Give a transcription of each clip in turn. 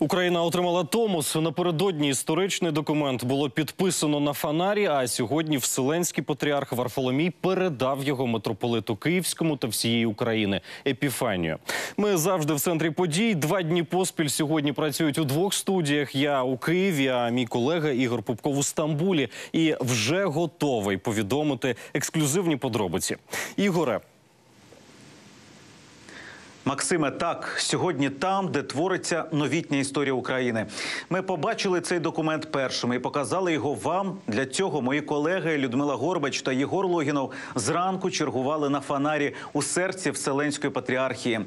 Україна отримала Томос. Напередодні історичний документ було підписано на фонарі. А сьогодні Вселенський патріарх Варфоломій передав його митрополиту Київському та всієї України Епіфанію. Ми завжди в центрі подій. Два дні поспіль сьогодні працюють у двох студіях. Я у Києві, а мій колега Ігор Пупков у Стамбулі. І вже готовий повідомити ексклюзивні подробиці. Ігоре. Максиме, так сьогодні там, де твориться новітня історія України. Ми побачили цей документ першими і показали його вам. Для цього мої колеги Людмила Горбач та Єгор Логінов зранку чергували на фонарі у серці Вселенської патріархії.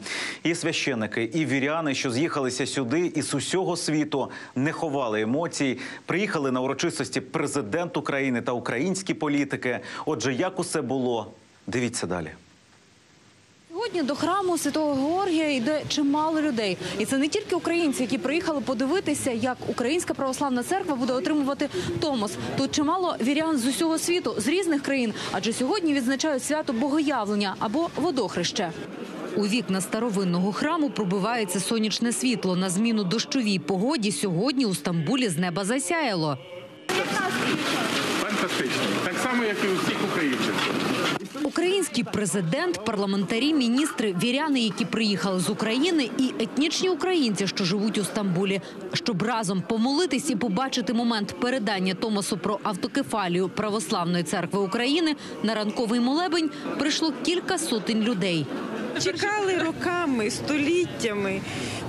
І священники, і віряни, що з'їхалися сюди із усього світу, не ховали емоцій. Приїхали на урочистості президент України та українські політики. Отже, як усе було? Дивіться далі. Сьогодні до храму Святого Георгія йде чимало людей, і це не тільки українці, які приїхали подивитися, як Українська православна церква буде отримувати Томос. Тут чимало вірян з усього світу, з різних країн, адже сьогодні відзначають свято Богоявлення або водохреще. У вікна старовинного храму пробивається сонячне світло. На зміну дощовій погоді сьогодні у Стамбулі з неба засяяло. Фантастично. Так само, як і у всіх українців. Український президент, парламентарі, міністри, віряни, які приїхали з України, і етнічні українці, що живуть у Стамбулі, щоб разом помолитись і побачити момент передання Томасу про автокефалію Православної церкви України на ранковий молебень прийшло кілька сотень людей. Чекали роками, століттями.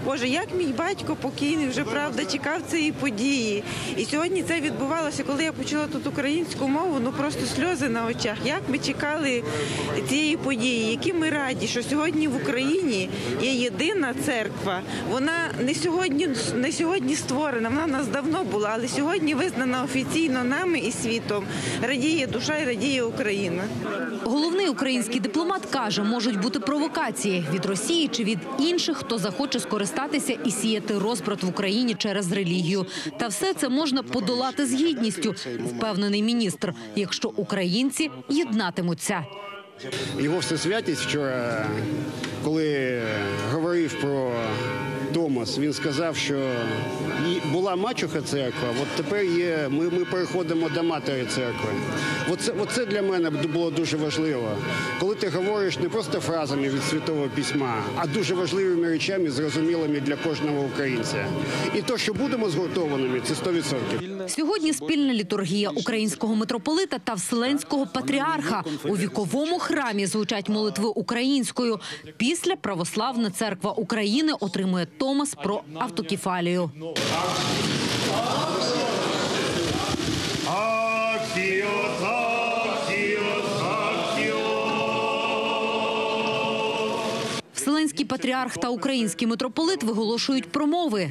Боже, як мій батько покійний вже правда чекав цієї події. І сьогодні це відбувалося, коли я почула тут українську мову. Ну просто сльози на очах. Як ми чекали цієї події, які ми раді, що сьогодні в Україні є єдина церква. Вона не сьогодні, не сьогодні створена, вона в нас давно була, але сьогодні визнана офіційно нами і світом. Радіє душа і радіє Україна. Головний український дипломат каже, можуть бути провокації від Росії чи від інших, хто захоче скористатися і сіяти розбрат в Україні через релігію. Та все це можна подолати з гідністю, впевнений міністр, якщо українці єднатимуться. Його всесвятість вчора, коли говорив про Томас, він сказав, що була мачуха церква, от тепер є. Ми, ми переходимо до матері церкви. Оце, оце для мене було дуже важливо. Коли ти говориш не просто фразами від святого письма, а дуже важливими речами, зрозумілими для кожного українця. І то, що будемо згуртованими, це 100%. Сьогодні спільна літургія українського митрополита та вселенського патріарха у віковому храмі звучать молитви українською. Після православна церква України отримує Томас про автокефалію. Вселенський патріарх та український митрополит виголошують промови.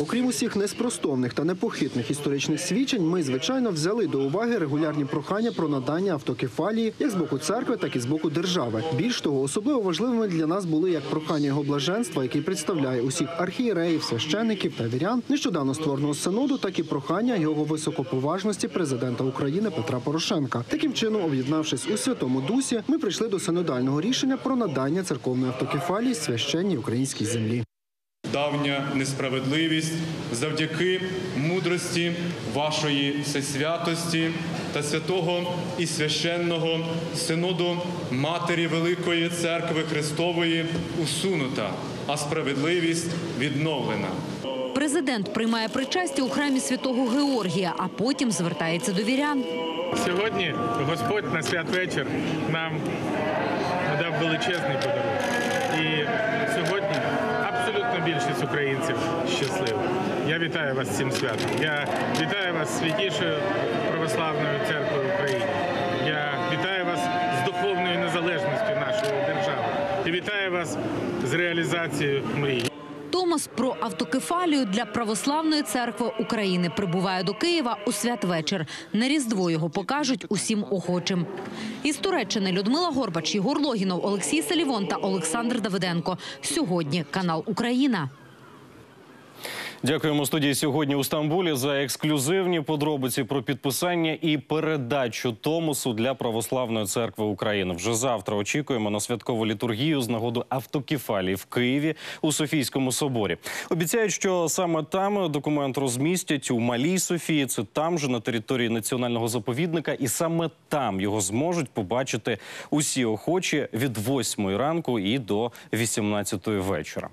Окрім усіх неспростовних та непохитних історичних свідчень, ми звичайно взяли до уваги регулярні прохання про надання автокефалії як з боку церкви, так і з боку держави. Більш того, особливо важливими для нас були як прохання його блаженства, який представляє усіх архієреїв, священиків та вірян, нещодавно створеного синоду, так і прохання його високоповажності президента України Петра Порошенка. Таким чином, об'єднавшись у святому дусі, ми прийшли до синодального рішення про надання церковної автокефалії священній українській землі. давня несправедливість завдяки мудрості вашої всесвятості та святого і священного синоду Матері Великої Церкви Христової усунута, а справедливість відновлена. Президент приймає причастя у храмі святого Георгія, а потім звертається до вірян. Сьогодні Господь на святвечір нам дав величезний подарунок. Більшість українців щасливо. Я вітаю вас цим святом. Я вітаю вас святішою православною церквою України. Я вітаю вас з духовною незалежністю нашої держави. І вітаю вас з реалізацією мрії. Томас про автокефалію для православної церкви України прибуває до Києва у святвечір. На різдво його покажуть усім охочим. Із Туреччини Людмила Горбач, Єгор Логінов, Олексій Салівон та Олександр Давиденко. Сьогодні канал Україна. Дякуємо студії сьогодні у Стамбулі за ексклюзивні подробиці про підписання і передачу Томосу для православної церкви України. Вже завтра очікуємо на святкову літургію з нагоду автокефалії в Києві у Софійському соборі. Обіцяють, що саме там документ розмістять у Малій Софії. Це там же на території національного заповідника, і саме там його зможуть побачити усі охочі від 8 ранку і до 18 вечора.